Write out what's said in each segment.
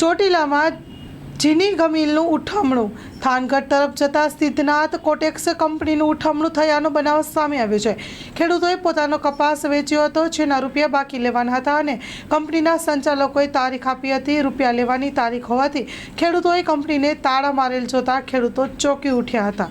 ચોટીલામાં જીની ગમીલનું ઉઠમણું. થાનગઢ તરફ જતા સિદ્ધનાથ કોટેક્સ કંપનીનું ઉઠમણું થયાનો બનાવ સામે આવ્યો છે. ખેડૂતોએ પોતાનો કપાસ વેચ્યો હતો, જેના રૂપિયા બાકી લેવાના હતા અને કંપનીના સંચાલકોએ તારીખ આપી હતી. રૂપિયા લેવાની તારીખ હોવાથી ખેડૂતોએ કંપનીને તાળા મારેલ જોતા ખેડૂતો ચોંકી ઉઠ્યા હતા.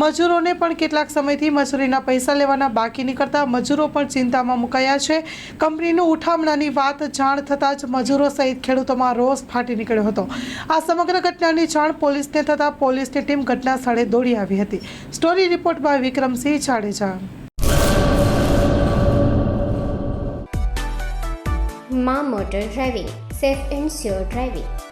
મજૂરોને પણ કેટલાક સમયથી મજૂરીના પૈસા લેવાના બાકી નીકળતા મજૂરો પણ ચિંતામાં મુકાયા છે. કંપનીનું ઉઠામણાની વાત જાણ થતાં જ મજૂરો સહિત ખેડૂતોમાં રોષ ફાટી નીકળ્યો હતો. આ સમગ્ર ઘટનાની જાણ પોલીસને થતાં પોલીસની ટીમ ઘટના સ્થળે દોડી આવી હતી. Story report by Vikramsinh Jadeja. મા motor driving, safe and sure driving.